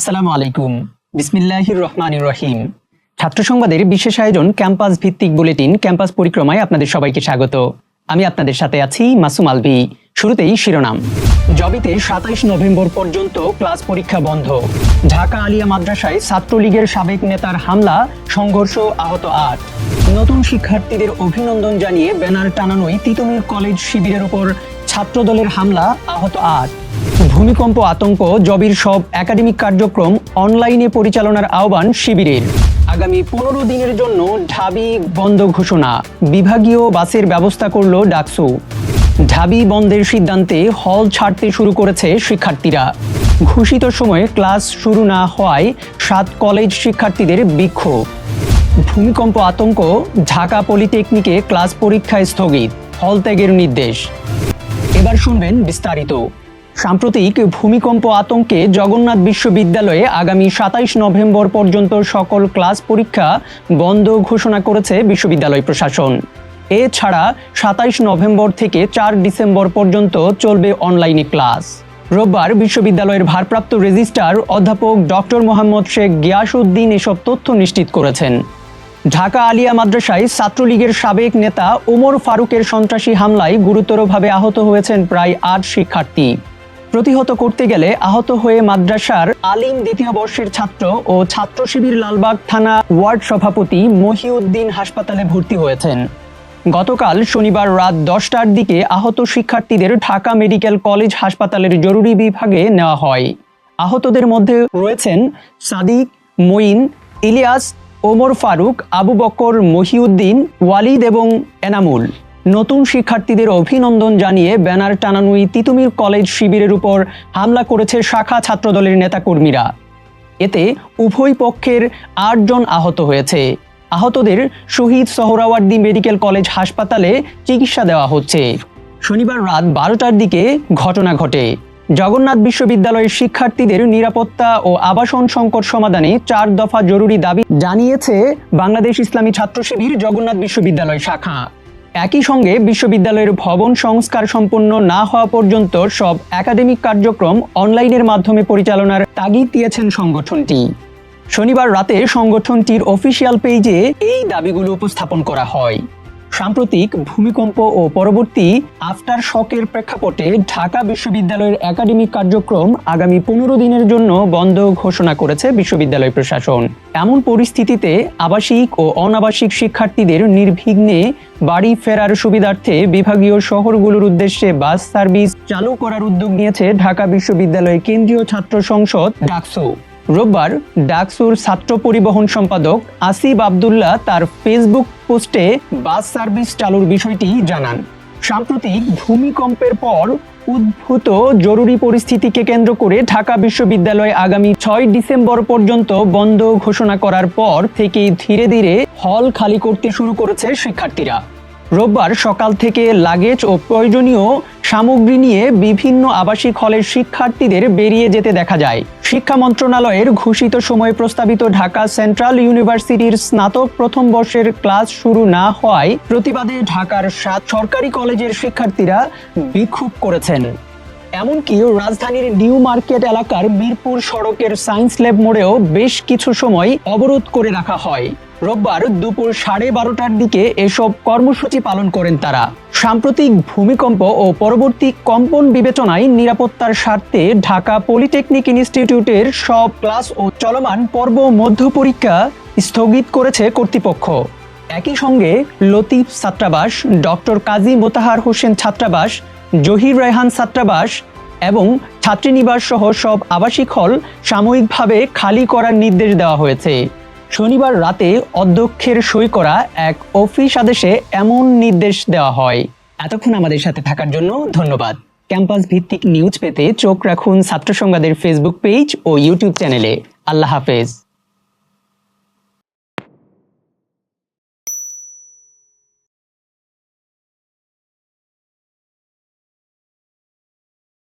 আসসালামু আলাইকুম। বিসমিল্লাহির রহমানির রহিম। ছাত্র সংবাদের বিশেষ আয়োজন ক্যাম্পাস ভিত্তিক বুলেটিন, ক্যাম্পাস পরিক্রমায় আপনাদের সবাইকে স্বাগত। আমি আপনাদের সাথে আছি মাসুম আলভি। শুরুতেই শিরোনাম। জবিতে সাতাইশ নভেম্বর পর্যন্ত ক্লাস পরীক্ষা বন্ধ। ঢাকা আলিয়া মাদ্রাসায় ছাত্রলীগের সাবেক নেতার হামলা, সংঘর্ষ আহত আট। নতুন শিক্ষার্থীদের অভিনন্দন জানিয়ে ব্যানার টানানোই তিতুমির কলেজ শিবিরের উপর ছাত্রদলের হামলা, আহত আট। ভূমিকম্প, আতঙ্ক, জবির সব একাডেমিক কার্যক্রম অনলাইনে পরিচালনার আহ্বান শিবিরের। আগামী পনেরো দিনের জন্য ঢাবি বন্ধ ঘোষণা, বিভাগীয় বাসের ব্যবস্থা করল ডাকসু। ঢাবি বন্ধের সিদ্ধান্তে হল ছাড়তে শুরু করেছে শিক্ষার্থীরা। ঘোষিত সময়ে ক্লাস শুরু না হওয়ায় সাত কলেজ শিক্ষার্থীদের বিক্ষোভ। ভূমিকম্প, আতঙ্ক, ঢাকা পলিটেকনিকে ক্লাস পরীক্ষায় স্থগিত, হল ত্যাগের নির্দেশ। এবার শুনবেন বিস্তারিত। সাম্প্রতিক ভূমিকম্প আতঙ্কে জগন্নাথ বিশ্ববিদ্যালয়ে আগামী সাতাইশ নভেম্বর পর্যন্ত সকল ক্লাস পরীক্ষা বন্ধ ঘোষণা করেছে বিশ্ববিদ্যালয় প্রশাসন। এছাড়া সাতাইশ নভেম্বর থেকে চার ডিসেম্বর পর্যন্ত চলবে অনলাইনে ক্লাস। রোববার বিশ্ববিদ্যালয়ের ভারপ্রাপ্ত রেজিস্ট্রার অধ্যাপক ডক্টর মোহাম্মদ শেখ গিয়াসউদ্দিন এসব তথ্য নিশ্চিত করেছেন। ঢাকা আলিয়া মাদ্রাসায় ছাত্রলীগের সাবেক নেতা ওমর ফারুকের সন্ত্রাসী হামলায় গুরুতরভাবে আহত হয়েছেন প্রায় আট শিক্ষার্থী। প্রতিহত করতে গেলে আহত হয়ে মাদ্রাসার আলিম দ্বিতীয় বর্ষের ছাত্র ও ছাত্র শিবির লালবাগ থানা ওয়ার্ড সভাপতি মহিউদ্দিন হাসপাতালে ভর্তি হয়েছেন। গতকাল শনিবার রাত দশটার দিকে আহত শিক্ষার্থীদের ঢাকা মেডিকেল কলেজ হাসপাতালের জরুরি বিভাগে নেওয়া হয়। আহতদের মধ্যে রয়েছেন সাদিক, মঈন, ইলিয়াস, ওমর ফারুক, আবু বকর, মহিউদ্দিন, ওয়ালিদ এবং এনামুল। নতুন শিক্ষার্থীদের অভিনন্দন জানিয়ে ব্যানার টানানুই তিতুমির কলেজ শিবিরের উপর হামলা করেছে শাখা ছাত্রদলের নেতাকর্মীরা। এতে উভয় পক্ষের আটজন আহত হয়েছে। আহতদের শহীদ সোহরাওয়ার্দী মেডিকেল কলেজ হাসপাতালে চিকিৎসা দেওয়া হচ্ছে। শনিবার রাত বারোটার দিকে ঘটনা ঘটে। জগন্নাথ বিশ্ববিদ্যালয়ের শিক্ষার্থীদের নিরাপত্তা ও আবাসন সংকট সমাধানে চার দফা জরুরি দাবি জানিয়েছে বাংলাদেশ ইসলামী ছাত্র শিবির জগন্নাথ বিশ্ববিদ্যালয় শাখা। একই সঙ্গে বিশ্ববিদ্যালয়ের ভবন সংস্কার সম্পন্ন না হওয়া পর্যন্ত সব একাডেমিক কার্যক্রম অনলাইনের মাধ্যমে পরিচালনার তাগিদ দিয়েছেন সংগঠনটি। শনিবার রাতে সংগঠনটির অফিসিয়াল পেজে এই দাবিগুলো উপস্থাপন করা হয়। সাম্প্রতিক ভূমিকম্প ও পরবর্তী আফটার শকের প্রেক্ষাপটে ঢাকা বিশ্ববিদ্যালয়ের একাডেমিক কার্যক্রম আগামী পনেরো দিনের জন্য বন্ধ ঘোষণা করেছে বিশ্ববিদ্যালয় প্রশাসন। এমন পরিস্থিতিতে আবাসিক ও অনাবাসিক শিক্ষার্থীদের নির্বিঘ্নে বাড়ি ফেরার সুবিধার্থে বিভাগীয় শহরগুলোর উদ্দেশ্যে বাস সার্ভিস চালু করার উদ্যোগ নিয়েছে ঢাকা বিশ্ববিদ্যালয়ের কেন্দ্রীয় ছাত্র সংসদ ডাকসো। রোববার ডাকসুর ছাত্র পরিবহন সম্পাদক আসিফ আবদুল্লাহ তার ফেসবুক পোস্টে বাস সার্ভিস চালুর বিষয়টি জানান। সাম্প্রতিক ভূমিকম্পের পর উদ্ভূত জরুরি পরিস্থিতিকে কেন্দ্র করে ঢাকা বিশ্ববিদ্যালয় আগামী ছয় ডিসেম্বর পর্যন্ত বন্ধ ঘোষণা করার পর থেকে ধীরে ধীরে হল খালি করতে শুরু করেছে শিক্ষার্থীরা। রোববার সকাল থেকে লাগেজ ও প্রয়োজনীয় সামগ্রী নিয়ে বিভিন্ন আবাসিক হলের শিক্ষার্থীদের বেরিয়ে যেতে দেখা যায়। শিক্ষা মন্ত্রণালয়ের ঘোষিত সময়ে প্রস্তাবিত ঢাকা সেন্ট্রাল ইউনিভার্সিটির স্নাতক প্রথম বর্ষের ক্লাস শুরু না হওয়ায় প্রতিবাদে ঢাকার সাত সরকারি কলেজের শিক্ষার্থীরা বিক্ষোভ করেছেন। এমনকি রাজধানীর নিউ মার্কেট এলাকার মিরপুর সড়কের সায়েন্স ল্যাব মোড়েও বেশ কিছু সময় অবরোধ করে রাখা হয়। রোববার দুপুর সাড়ে বারোটার দিকে এসব কর্মসূচি পালন করেন তারা। সাম্প্রতিক ভূমিকম্প ও পরবর্তী কম্পন বিবেচনায় নিরাপত্তার স্বার্থে ঢাকা পলিটেকনিক ইনস্টিটিউটের সব ক্লাস ও চলমান পর্ব মধ্য পরীক্ষা স্থগিত করেছে কর্তৃপক্ষ। একই সঙ্গে লতিফ ছাত্রাবাস, ডক্টর কাজী মোতাহার হোসেন ছাত্রাবাস, জহির রেহান ছাত্রাবাস এবং ছাত্রীনিবাস সহ সব আবাসিক হল সাময়িকভাবে খালি করার নির্দেশ দেওয়া হয়েছে। শনিবার রাতে অধ্যক্ষের সই করা এক অফিস আদেশে এমন নির্দেশ দেওয়া হয়। এতক্ষণ আমাদের সাথে থাকার জন্য ধন্যবাদ। ক্যাম্পাস ভিত্তিক নিউজ পেতে চোখ রাখুন ছাত্র সংবাদের ফেসবুক পেজ ও ইউটিউব চ্যানেলে। আল্লাহ হাফেজ।